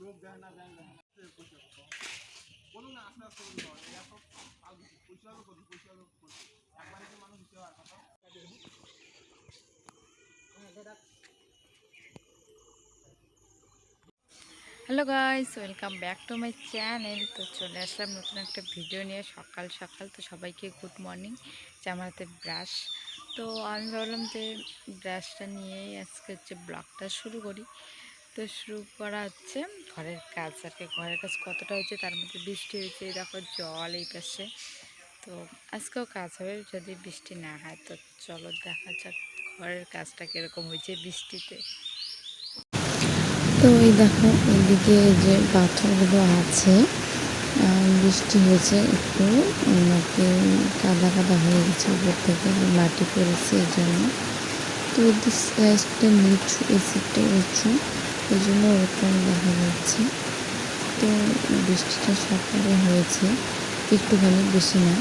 লোক দেয় না দেয় না বলুন আস্তে আস্তে ফালতু, পয়সা পয়সা hello guys, welcome back to my channel. তো চলে আসলাম নতুন একটা ভিডিও নিয়ে, সকাল সকাল। তো সবাইকে গুড মর্নিং, যে আমার হাতে ব্রাশ। তো আমি ভাবলাম যে ব্রাশটা নিয়েই আজকে হচ্ছে ব্লগটা শুরু করি। তো শুরু করা হচ্ছে ঘরের কাজ আর কি। ঘরের কাজ কতটা হয়েছে, তার মধ্যে বৃষ্টি হয়েছে দেখো জল এই পাশে। তো আজকেও কাজ হবে, যদি বৃষ্টি না হয়। তো চলো দেখা যাক ঘরের কাজটা কীরকম হয়েছে বৃষ্টিতে। তো এই দেখো, এদিকে যে পাথরগুলো আছে বৃষ্টি হয়েছে একটু নাকি কাদা কাদা হয়ে গেছে উপর থেকে মাটি পড়েছে এই জন্য। তো সাইজটা নিচু, এই সাইডটা উঁচু, এই জন্য ওরকম দেখা যাচ্ছে। তো বৃষ্টিটা সকালে হয়েছে, একটুখানি বেশি না।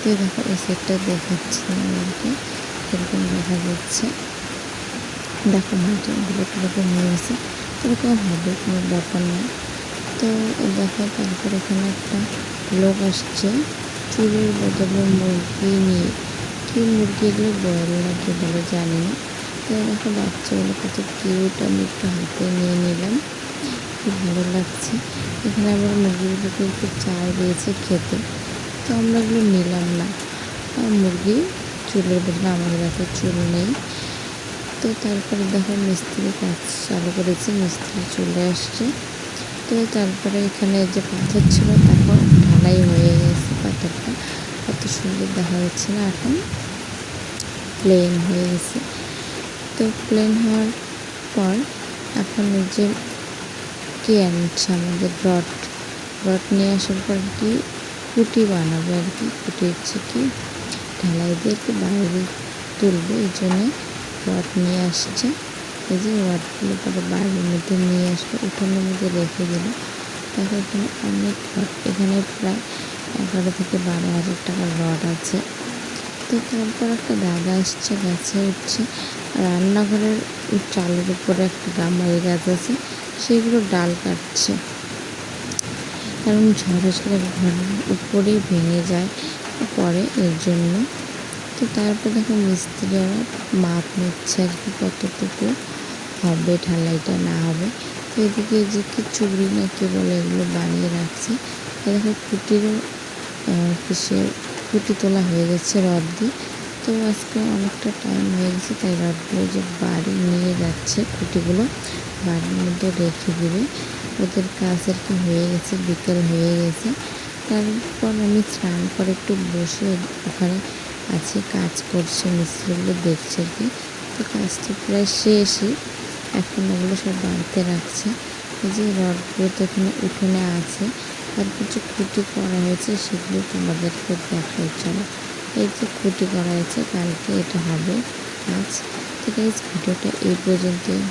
তো দেখো, এই দেখাচ্ছে আমাদেরকে এরকম দেখা যাচ্ছে। দেখো মাটি মাটিগুলো কীরকম হয়ে এরকম হবে, কোনো ব্যাপার না। তো দেখো, তারপর এখানে একটা লোক আসছে। চুলের বদলে মুরগি নিয়ে। কি মুরগি এগুলো বয়েল না বলে জানি না। তো দেখো, বাচ্চাগুলো কত কিউট আমি একটু হাতে নিয়ে নিলাম। খুব ভালো লাগছে। এখানে আবার মুরগিগুলোকে একটু চাল দিয়েছে খেতে। তো আমরা এগুলো নিলাম না। আর মুরগি চুলের বদলে, আমাদের এত চুল নেই। তো তারপরে দেখো মিস্ত্রি কাজ চালু করেছে, মিস্ত্রি চলে আসছে। তো তারপরে এখানে যে পাথর ছিল তখন ঢালাই হয়ে গেছে পাথরটা। কত সুন্দর দেখা যাচ্ছে না এখন। প্লেন হয়ে গেছে। তো প্লেন হওয়ার পর এখন ওই যে কে আনছে আমাদের রড? রড নিয়ে আসার পর কি? কুটি বানাবে আর কি। কুটি হচ্ছে কি? ঢালাই দিয়ে একটু বাইরে তুলবে, এই জন্যে রড নিয়ে আসছে। এই যে রডগুলো পরে বাড়ির মধ্যে নিয়ে আসলো উঠোনের মধ্যে রেখে দিল দেখো এখানে অনেক রড, এখানে প্রায় এগারো থেকে বারো হাজার টাকার রড আছে। তো তারপর একটা দাদা আসছে গাছে আর রান্নাঘরের চালের উপরে একটা গামারি গাছ আছে, সেগুলো ডাল কাটছে। কারণ ঝড় আসলে ঘরের উপরেই ভেঙে যায়, পরে এর জন্য। তো তারপর দেখো মিস্ত্রিরা মাপ নিচ্ছে আর কি কতটুকু হবে, ঢালাইটা না হবে। তো এদিকে যে কি চুড়ি না কি বলে এগুলো বানিয়ে রাখছে। তো দেখো খুঁটিরও কিসের খুঁটি তোলা হয়ে গেছে রড দিয়ে। তো আজকে অনেকটা টাইম হয়ে গেছে, তাই রডগুলো যে বাড়ি নিয়ে যাচ্ছে খুঁটিগুলো বাড়ির মধ্যে রেখে দেবে। ওদের কাজ আর কি হয়ে গেছে, বিকেল হয়ে গেছে। তারপর আমি স্নান করে একটু বসে ওখানে আছে কাজ করছে, মিস্ত্রিগুলো দেখছে কি। তো কাজটা প্রায় শেষই। এখন ওগুলো সব বাড়িতে রাখছে। এই যে রডগুলো তো এখানে উঠোনে আছে। আর কিছু খুঁটি করা হয়েছে, সেগুলো তোমাদেরকে দেখাই, চলো। এই যে খুঁটি করা হয়েছে, কালকে এটা হবে। কাজ তো গাইজ ভিডিওটা এই পর্যন্তই।